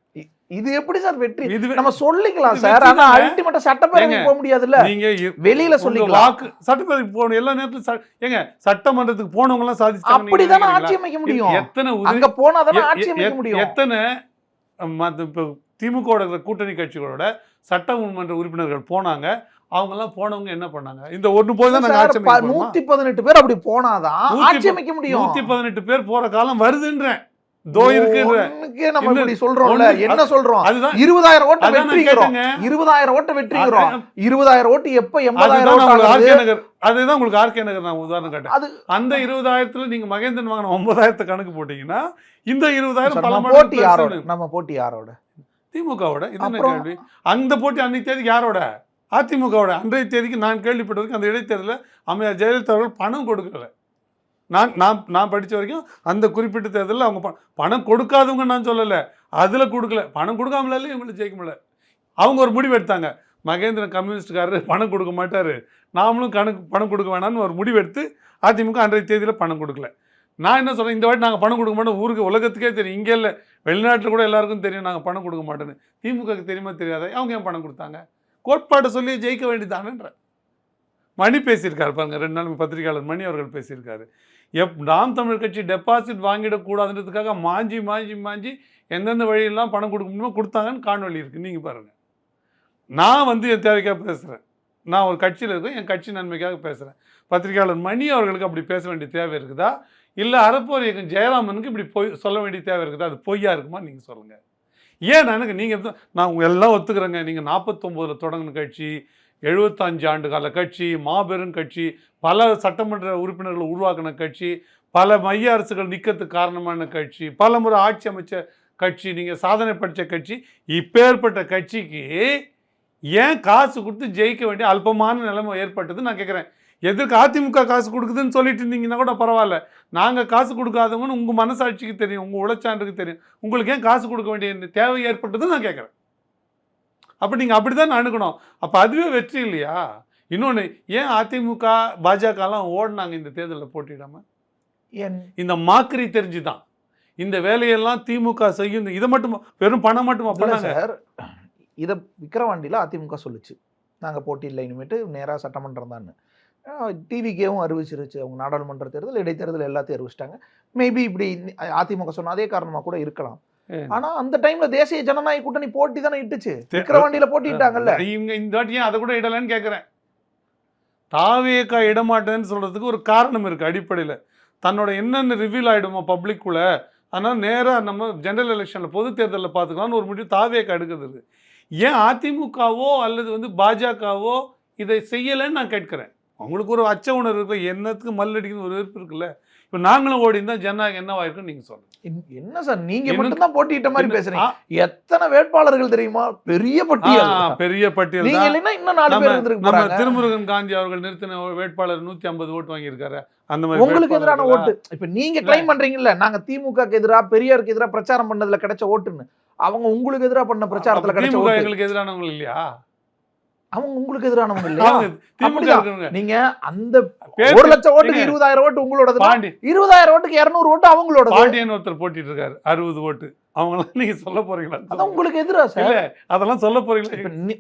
இது எப்படி சார் வெற்றி? இதுவே நம்ம சொல்லிக்கலாம் இது சார். ஆனா. அல்டிமேட்டா சட்டப்பேரவை போக முடியாதுல்ல? நீங்க வெளியில சொல்லிக்கலாம். வாக்கு சட்டப்பேரவைக்கு போகணும். எல்லா நேரத்திலும் ச- ஏங்க சட்டமன்றத்துக்கு போனவங்க எல்லாம் நீங்க அப்படிதானே? ஆட்சி அமைக்க முடியும். எத்தனை அங்க போனாதானே ஆட்சி அமைக்க முடியும். எத்தனை திமுக கூட்டணி கட்சிகளோட சட்டமன்ற உறுப்பினர்கள் போனாங்க. அவங்க எல்லாம் போனவங்க என்ன பண்ணாங்க? இந்த ஒண்ணு போய் தான் நாங்க சார், ஆட்சி ப- அமைக்க போறோமா? நூத்தி பதினெட்டு பேர் அப்படி போனாதான் ஆட்சி அமைக்க முடியும். நூத்தி பதினெட்டு பேர் போற காலம் வருதுன்றேன். தோ நம்ம இப்படி சொல்றோம்ல. ஒண்ணு- என்ன சொல்றோம்? அதுதான் இருபதாயிரம் ஓட்டு வெற்றிக்கிறோம். இருபதாயிரம் ஓட்டு வெற்றிக்கிறோம் இருபதாயிரம் ஓட்டு எப்ப எண்பதாயிரம் அதுதான் உங்களுக்கு ஆர்கே நகர் அதுதான் உங்களுக்கு ஆர்கே நகர் நான் உதாரணம் கேட்டேன். அது அந்த இருபதாயிரத்துல நீங்க மகேந்திரன் வாங்கின ஒன்பதாயிரத்தை கணக்கு போட்டீங்கன்னா இந்த இருபதாயிரம் பல போட்டி யாரோட. நம்ம போட்டி யாரோட? திமுகவோட? இது என்ன? கேள்வி? அந்த போட்டி அன்னைக்கு தேதிக்கு யாரோட? அதிமுகவோட. அன்றைய தேதிக்கு நான் கேள்விப்பட்டதுக்கு அந்த இடைத்தேர்தலில் அம்மையார் ஜெயலலிதா அவர்கள் பணம் கொடுக்கல. நான் நான் நான் படித்த வரைக்கும் அந்த குறிப்பிட்ட தேர்தலில் அவங்க பணம் கொடுக்காதவங்க நான் சொல்லலை. அதில் கொடுக்கல. பணம் கொடுக்காமலாலே இவங்களை ஜெயிக்க முடியல. அவங்க ஒரு முடிவு எடுத்தாங்க. மகேந்திரன் கம்யூனிஸ்ட்காரரு பணம் கொடுக்க மாட்டார். நாமளும் கணக்கு பணம் கொடுக்க வேணாம்னு ஒரு முடிவு எடுத்து அதிமுக அன்றைய தேதியில் பணம் கொடுக்கல. நான் என்ன சொல்கிறேன் இந்த வாட்டி நாங்கள் பணம் கொடுக்க மாட்டோம். ஊருக்கு உலகத்துக்கே தெரியும். இங்கே இல்லை. வெளிநாட்டில் கூட எல்லாருக்கும் தெரியும். நாங்கள் பணம் கொடுக்க மாட்டோன்னு திமுகவுக்கு தெரியுமா தெரியாத? அவங்க ஏன் பணம் கொடுத்தாங்க? கோட்பாட்டை சொல்லி ஜெயிக்க வேண்டியதானன்ற மணி பேசியிருக்காரு பாருங்கள் ரெண்டு நாள் பத்திரிகையாளர் மணி அவர்கள் பேசியிருக்காரு. எப் நாம் தமிழ் கட்சி டெபாசிட் வாங்கிடக்கூடாதுன்றதுக்காக மாஞ்சி மாஞ்சி மாஞ்சி எந்தெந்த வழியெல்லாம் பணம் கொடுக்க முடியுமோ கொடுத்தாங்கன்னு காணொலி இருக்குது நீங்கள் பாருங்கள் நான் வந்து என் தேவைக்காக பேசுகிறேன் நான் ஒரு கட்சியில் இருக்கேன் என் கட்சி நன்மைக்காக பேசுகிறேன் பத்திரிகையாளர் மணி அவர்களுக்கு அப்படி பேச வேண்டிய தேவை இருக்குதா? இல்லை அறப்போர் இயக்கம் ஜெயராமனுக்கு இப்படி பொய் சொல்ல வேண்டிய தேவை இருக்குதா? அது பொய்யா இருக்குமா? நீங்கள் சொல்லுங்கள் ஏன் எனக்கு நீங்கள் நான் எல்லாம் ஒத்துக்கிறேங்க. நீங்கள் நாற்பத்தொம்போதில் தொடங்கின கட்சி எழுபத்தஞ்சு ஆண்டு கால கட்சி மாபெரும் கட்சி பல சட்டமன்ற உறுப்பினர்களை உருவாக்கின கட்சி பல மைய அரசுகள் நிற்கிறதுக்கு காரணமான கட்சி பல முறை ஆட்சி அமைச்ச கட்சி நீங்கள் சாதனை படித்த கட்சி இப்பேற்பட்ட கட்சிக்கு ஏன் காசு கொடுத்து ஜெயிக்க வேண்டிய அல்பமான நிலைமை ஏற்பட்டது நான் கேட்குறேன் எதற்கு அதிமுக காசு கொடுக்குதுன்னு சொல்லிட்டு இருந்தீங்கன்னா கூட பரவாயில்ல. நாங்கள் காசு கொடுக்காதவங்கன்னு உங்கள் மனசாட்சிக்கு தெரியும் உங்கள் உழைச்சாண்டுக்கு தெரியும். உங்களுக்கு ஏன் காசு கொடுக்க வேண்டிய தேவை ஏற்பட்டதுன்னு நான் கேட்குறேன் அப்போ நீங்கள் அப்படி தான் அணுகணும் அப்போ அதுவே வெற்றி இல்லையா? இன்னொன்று ஏன் அதிமுக பாஜகலாம் ஓடினாங்க இந்த தேர்தலில் போட்டியிடாம? ஏன்? இந்த மாக்கிரி தெரிஞ்சு தான் இந்த வேலையெல்லாம் திமுக செய்யும். இதை மட்டும் வெறும் பணம் மட்டுமா பண்ணாங்க? சார் இதை விக்கிரவாண்டியில் அதிமுக சொல்லுச்சு. நாங்கள் போட்டி இல்லை இனிமேட்டு நேராக சட்டமன்றம் தான். டிவிக்கேவும் அறிவிச்சிருச்சு. அவங்க நாடாளுமன்ற தேர்தல் இடைத்தேர்தல் எல்லாத்தையும் அறிவிச்சிட்டாங்க. மேபி இப்படி அதிமுக சொன்ன அதே காரணமாக கூட இருக்கலாம்? ஆனா அந்த டைம்ல தேசிய ஜனநாயக கூட்டணி போட்டி தானே இட்டுச்சு. விக்கிரவாண்டியில போட்டிட்டாங்கல்ல. இவங்க இந்த வாட்டி ஏன் அதை கூட இடலைன்னு கேட்குறேன் தாவேக்கா இடமாட்டேன்னு சொல்கிறதுக்கு ஒரு காரணம் இருக்குது அடிப்படையில். தன்னோட என்னென்ன ரிவீல் ஆகிடுமோ பப்ளிக்குள்ள அதனால் நேராக நம்ம ஜெனரல் எலெக்ஷனில் பொது தேர்தலில் பார்த்துக்கலாம்னு ஒரு முடிவு தாவேக்கா எடுக்கிறது இருக்கு. ஏன் அதிமுகவோ அல்லது வந்து பாஜகவோ இதை செய்யலைன்னு நான் கேட்குறேன். அவங்களுக்கு ஒரு அச்ச உணர்வு இருக்குல்ல என்னத்துக்கு மல்லடிக்குன்னு ஒரு வெறுப்பு இருக்குல்ல. இப்போ நாங்களும் ஓடி இருந்தா ஜனநாயகம் என்னவாயிருக்கும் நீங்க சொல்லுங்க. என்ன சார்? நீங்க என்ன- மட்டும் தான் போட்டியிட்ட மாதிரி பேசுறீங்க. எத்தனை வேட்பாளர்கள் தெரியுமா? பெரிய பட்டியல் பெரிய பட்டியல் நீங்க தான். இல்லைன்னா இன்னும் நாலு பேர் இருந்திருக்கு நம்ம திருமுருகன் காந்தி அவர்கள் நிறுத்தின வேட்பாளர் நூத்தி ஐம்பது ஓட்டு வாங்கியிருக்காரு. அந்த மாதிரி உங்களுக்கு எதிரான? ஓட்டு. இப்ப நீங்க கிளைம் பண்றீங்கல்ல நாங்க திமுகக்கு எதிரா பெரியாருக்கு எதிரா பிரச்சாரம் பண்ணதுல கிடைச்ச ஓட்டுன்னு. அவங்க உங்களுக்கு எதிரா பண்ண பிரச்சாரத்துல கிடைச்ச ஓட்டு. எங்களுக்கு எதிரானவங்க இல்லையா? அவங்க உங்களுக்கு எதிரானவங்க இல்லையா. நீங்க அந்த ஒரு லட்சம் ஓட்டுக்கு இருபதாயிரம் ஓட்டு உங்களோடது பாண்டி. இருபதாயிரம் ஓட்டுக்கு இருநூறு ஓட்டு அவங்களோட பாண்டியன் ஒருத்தர் போட்டிட்டு இருக்காரு அறுபது ஓட்டு. அவங்களாம் நீங்க சொல்ல போறீங்களா? அதான் உங்களுக்கு எதிரா சார்? அதெல்லாம் சொல்ல போறீங்களா?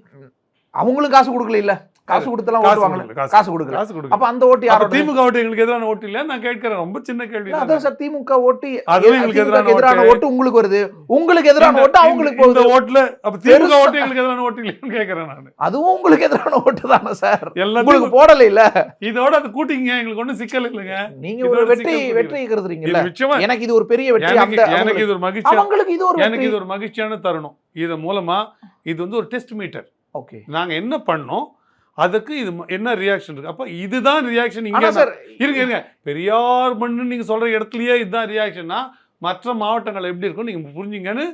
அவங்களும் காசு கொடுக்கல இல்ல காசு கொடுத்தெல்லாம் காசு ஓட்டு வாங்கல கொடுக்கல, காசு கொடுக்கல. காசு கொடுக்க அப்ப அந்த ஓட்டு யாரோட? திமுக ஓட்டு எங்களுக்கு எதிரான ஓட்டு இல்ல நான் கேட்கிறேன். ரொம்ப சின்ன கேள்வி. அதான் சார் திமுக ஓட்டு எங்களுக்கு எதிரான ஓட்டு. உங்களுக்கு வருது. உங்களுக்கு எதிரான ஓட்டு அவங்களுக்கு போகுது. ஓட்டுல அப்ப திமுக ஓட்டு எங்களுக்கு எதிரான ஓட்டு இல்லையான்னு கேட்கிறேன் நான். அதுவும் உங்களுக்கு எதிரான ஓட்டு தானே சார். உங்களுக்கு போடல இல்ல? இதோட அது கூட்டிங்க எங்களுக்கு ஒண்ணும் சிக்கல் இல்லைங்க. நீங்க ஒரு வெற்றி வெற்றி இது கருதுறீங்கல்ல எனக்கு இது ஒரு பெரிய வெற்றி. எனக்கு இது ஒரு மகிழ்ச்சி அவங்களுக்கு இது ஒரு எனக்கு இது ஒரு மகிழ்ச்சியான தருணம். இது மூலமா இது வந்து ஒரு டெஸ்ட் மீட்டர். ஓகே. நாங்க என்ன பண்ணோம்? அதுக்கு இது என்ன ரியாக்ஷன் இருக்கு? அப்ப இதுதான் ரியாக்ஷன் இங்க சார் இருங்க இருங்க. பெரியார் மண்ணு நீங்க சொல்ற இடத்துலயே இதுதான் ரியாக்ஷன்னா மற்ற மாவட்டங்கள் எப்படி இருக்கும் நீங்க புரிஞ்சுங்கன்னு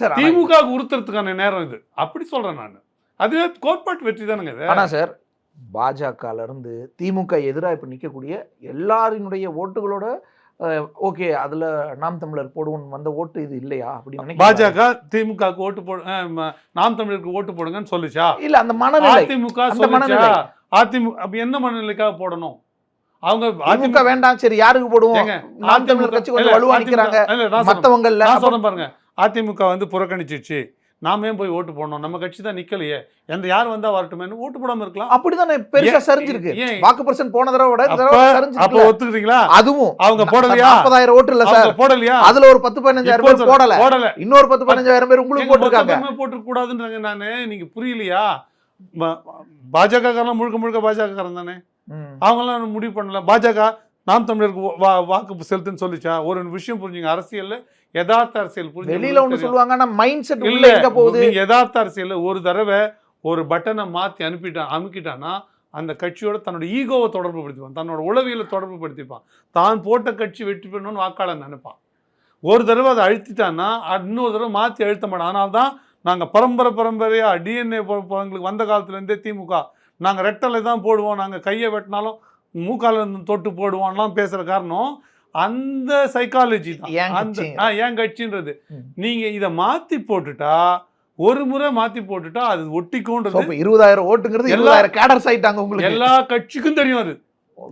சார் திமுக உறுத்துறதுக்கான நேரம் இது. அப்படி சொல்றேன் நான். அதுவே கோட்பாட்டு வெற்றி தானுங்க இது. ஆனா சார் பாஜகல இருந்து திமுக எதிரா இப்ப நிக்கக்கூடிய எல்லாரினுடைய ஓட்டுகளோட ஓகே அதுல நாம் தமிழர் போடுவோம் வந்த ஓட்டு இது இல்லையா அப்படின்னு? பாஜக திமுக ஓட்டு ம- நாம் தமிழருக்கு ஓட்டு போடுங்கன்னு சொல்லுச்சா? இல்ல அந்த மனநிலை. மனநிலை. அதிமுக என்ன மனநிலைக்காக போடணும்? அவங்க திமுக அதிமுக வேண்டாம் சரி யாருக்கு போடுவோம்? நாம் தமிழர் கட்சி கொஞ்சம் வலுவா நிக்கிறாங்க. இல்ல, நான் சொல்றேன். பாருங்க. அதிமுக வந்து புறக்கணிச்சிருச்சு. நாம ஏன் போய் ஓட்டு போடணும்? நம்ம கட்சி தான் நிக்கலையே. எந்த யார் வந்தா வரட்டுமேன்னு ஓட்டு போடாம இருக்கலாம். அப்படிதானே பெருசா சரிஞ்சிருக்கு? வாக்கு பர்சன்ட் போன தடவை விட அப்ப ஒத்துக்கிறீங்களா அதுவும் அவங்க போடலையா? நாற்பதாயிரம் ஓட்டு இல்ல சார். அவங்க போடலையா? அதுல ஒரு பத்து பதினஞ்சாயிரம் பேர். போடல. போடல. இன்னொரு பத்து பதினஞ்சாயிரம் பேர் உங்களுக்கு போட்டிருக்காங்க. போட்டு கூடாதுன்றாங்க நானு. நீங்க புரியலையா? பாஜக முழுக்க முழுக்க பாஜக தானே. ம். அவங்களாம் முடிவு பண்ணல. பாஜக நாம் தமிழருக்கு வா- வாக்கு செலுத்துன்னு சொல்லிச்சா ஒரு விஷயம் புரிஞ்சுங்க அரசியல்ல யதார்த்த அரசியல் புரிஞ்சு வெளியில ஒண்ணு சொல்லுவாங்க ஆனா மைண்ட் செட் இல்ல போகுது. யதார்த்த அரசியல்ல ஒரு தடவை ஒரு பட்டனை மாத்தி அனுப்பிட்டான் அமுக்கிட்டானா அந்த கட்சியோட தன்னோட ஈகோவை தொடர்பு படுத்திப்பான் தன்னோட உளவியலை தொடர்பு படுத்திப்பான். தான் போட்ட கட்சி வெற்றி பெறணும்னு வாக்காளர் நினைப்பான். ஒரு தடவை அதை அழுத்திட்டான்னா இன்னொரு தடவை மாற்றி அழுத்த மாட்டோம் அதனால தான் நாங்கள் பரம்பரை பரம்பரையாக டிஎன்ஏ எங்களுக்கு வந்த காலத்துலேருந்தே திமுக நாங்கள் ரெட்டலை தான் போடுவோம் நாங்கள் கையை வெட்டினாலும் மூக்கால தொட்டு போடுவோம்லாம் பேசுகிற காரணம் அந்த சைக்காலஜி தான். அந்த என் கட்சின்றது. ம். நீங்கள் இதை மாற்றி போட்டுட்டா ஒரு முறை மாற்றி போட்டுட்டா அது இப்ப இருபதாயிரம் ஓட்டுங்கிறது எல்லா- இருபதாயிரம் கேடர்ஸ் ஆயிட்டாங்க உங்களுக்கு. எல்லா கட்சிக்கும் தெரியும் அது.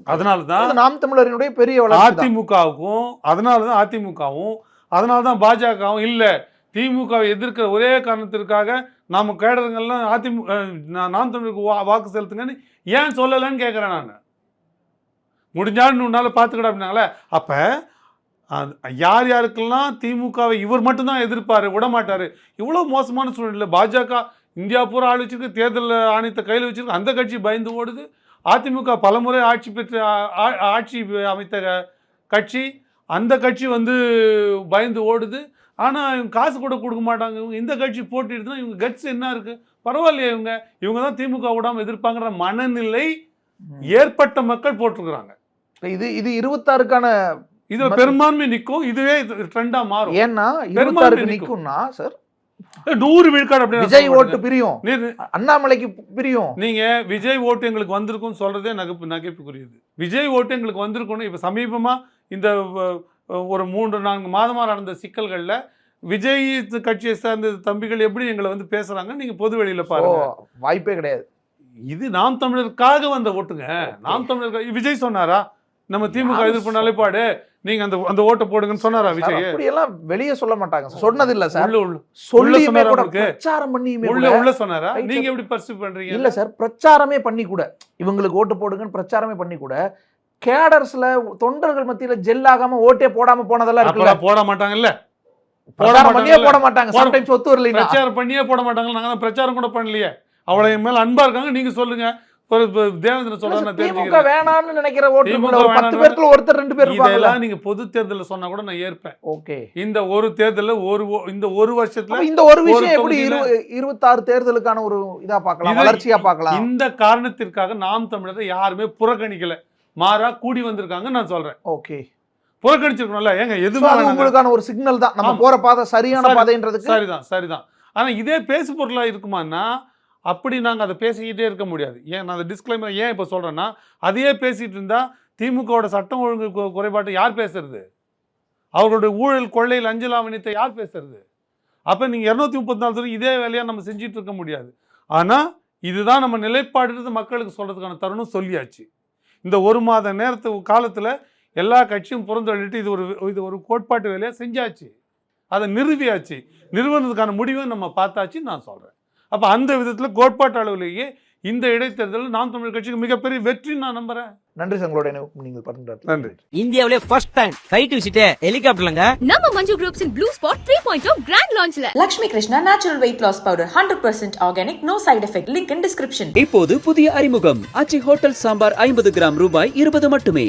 அதனால தான் இது நாம் தமிழரினுடைய பெரிய. அதிமுகவுக்கும் அதனால தான் அதிமுகவும் அதனால தான் பாஜகவும் இல்லை. திமுகவை எதிர்க்கிற ஒரே காரணத்திற்காக நாம கேடருங்கெல்லாம் அதிமுக நாம் தமிழுக்கு வாக்கு செலுத்துங்கன்னு ஏன் சொல்லலைன்னு கேட்குறேன் நான். முடிஞ்சாலும் உன்னால பார்த்துக்கிட அப்படின்னாங்களே. அப்போ யார் யாருக்கெல்லாம் திமுகவை இவர் மட்டும்தான் எதிர்ப்பார் விட மாட்டார். இவ்வளோ மோசமான சூழ்நிலை பாஜக இந்தியா பூரா ஆள் வச்சிருக்கு தேர்தல் ஆணையத்தை கையில் வச்சிருக்கு அந்த கட்சி பயந்து ஓடுது. அதிமுக பலமுறை ஆட்சி பெற்ற ஆட்சி அமைத்த கட்சி அந்த கட்சி வந்து பயந்து ஓடுது. ஆனால் இவங்க காசு கூட கொடுக்க மாட்டாங்க. இவங்க இந்த கட்சி போட்டிட்டுனா இவங்க கட்ஸ் என்ன இருக்கு? பரவாயில்லையே இவங்க. இவங்க தான் திமுக விடாமல் எதிர்ப்பாங்கிற மனநிலை. ஏற்பட்ட மக்கள் போட்டிருக்கிறாங்க. இது இது இருபத்தாறுக்கான இது பெரும்பான்மை நிற்கும் இதுவே ட்ரெண்டா மாறும். ஏன்னா இருபத்தாறுக்கு. நிக்கும்னா சார் நூறு விழுக்காடு அப்படி விஜய் ஓட்டு. பிரியும். அண்ணாமலைக்கு பிரியும். நீங்க விஜய் ஓட்டு எங்களுக்கு வந்திருக்கும்னு சொல்றதே நகைப்பு நகைப்புக்குரியது. விஜய் ஓட்டு எங்களுக்கு வந்திருக்கணும் இப்ப சமீபமா இந்த ஒரு மூன்று நான்கு மாதமா நடந்த சிக்கல்கள்ல விஜய் கட்சியை சார்ந்த தம்பிகள் எப்படி எங்களை வந்து பேசுறாங்க நீங்க பொது வெளியில பாருங்க. வாய்ப்பே கிடையாது. இது நாம் தமிழருக்காக வந்த ஓட்டுங்க. நாம் தமிழர் விஜய் சொன்னாரா? நம்ம திமுக யாரு எதிர்ப்பு நிலைப்பாடு நீங்க அந்த அந்த ஓட்டை போடுங்கன்னு சொன்னாரா விஜய்? அப்படி எல்லாம் வெளியே சொல்ல மாட்டாங்க. சொன்னது இல்ல சார். உள்ள சொல்லியுமே கூட? பிரச்சாரம் பண்ணியுமே உள்ள உள்ள சொன்னாரா? நீங்க. எப்படி பர்சீவ் பண்றீங்க? இல்ல சார் பிரச்சாரமே பண்ணி கூட. இவங்களுக்கு ஓட்டு போடுங்கன்னு பிரச்சாரமே பண்ணி கூட. கேடர்ஸ்ல தொண்டர்கள் மத்தியில ஜெல் ஆகாம ஓட்டே போடாம போனதெல்லாம் இருக்குல்ல? போட மாட்டாங்கல்ல? போட பிரச்சாரம் பண்ணியே. போட மாட்டாங்க. போட- சம்டைம்ஸ் ஒத்து வரலைன்னா. பிரச்சாரம் பண்ணியே போட மாட்டாங்க நாங்க பிரச்சாரம் கூட பண்ணலையே. அவளை என் மேல அன்பா இருக்காங்க. நீங்க சொல்லுங்க. ஒரு தேவேந்திரன் சொல்றா நான் திமுக வேணாம்னு நினைக்கிற ஓட்டு பத்து பேருக்குள்ள ஒருத்தர் ரெண்டு பேர் இதெல்லாம் நீங்க பொது தேர்தல்ல சொன்னா கூட நான் ஏற்பேன். ஓகே. இந்த ஒரு தேர்தல்ல ஒரு இந்த ஒரு வருஷத்துல இந்த ஒரு விஷயம் எப்படி இருபத்தாறு தேர்தலுக்கான ஒரு இதா பார்க்கலாம் வளர்ச்சியா பார்க்கலாம்? இந்த காரணத்திற்காக நாம் தமிழரை யாருமே புறக்கணிக்கல. மாறா கூடி வந்திருக்காங்க நான் சொல்றேன். ஓகே. புறக்கணிச்சிருக்கணும்ல ஏங்க எதுவுமே. உங்களுக்கான ஒரு சிக்னல் தான். நம்ம. போற பாதை சரியான சரி. பாதைன்றதுக்கு சரிதான் சரிதான். ஆனா இதே பேசு பொருளா இருக்குமான்னா அப்படி நாங்கள் அதை பேசிக்கிட்டே இருக்க முடியாது. ஏன் நான் அந்த டிஸ்க்ளைமர் ஏன் இப்போ சொல்கிறேன்னா அதையே பேசிகிட்டு இருந்தால் திமுகவோட சட்டம் ஒழுங்கு குறைபாட்டை யார் பேசுறது? அவர்களுடைய ஊழல் கொள்ளை லஞ்ச லாவணியத்தை யார் பேசுறது? அப்போ நீங்கள் இரநூத்தி முப்பத்தி நாலு தடவை இதே வேலையாக நம்ம செஞ்சுட்டு இருக்க முடியாது. ஆனால் இதுதான் நம்ம நிலைப்பாடுறது மக்களுக்கு சொல்கிறதுக்கான தருணம் சொல்லியாச்சு. இந்த ஒரு மாத நேரத்து காலத்தில் எல்லா கட்சியும் புறந்தள்ளிட்டு இது ஒரு இது ஒரு கோட்பாட்டு வேலையாக செஞ்சாச்சு. அதை நிறுவியாச்சு. நிறுவனத்துக்கான முடிவை நம்ம பார்த்தாச்சு நான் சொல்கிறேன் அப்ப அந்த விதத்துல கோட்பாட்டு அளவிலேயே இந்த இடைத்தேர்தலில் நாம் தமிழ் கட்சிக்கு மிகப்பெரிய வெற்றி நான் நம்புறேன். நன்றி சங்களோட நீங்கள் பண்றது நன்றி. இந்தியாவிலே ஃபர்ஸ்ட் டைம் சைட் விசிட்டே ஹெலிகாப்டர்லங்க. நம்ம Manju groups in blue spot three point grand லான்ச்ல Lakshmi Krishna Natural Weight Loss Powder 100% organic, no side effect. Link in description. இப்போது புதிய அறிமுகம். ஆச்சி ஹோட்டல் சாம்பார் ஐம்பது கிராம் ரூபாய் இருபது மட்டுமே.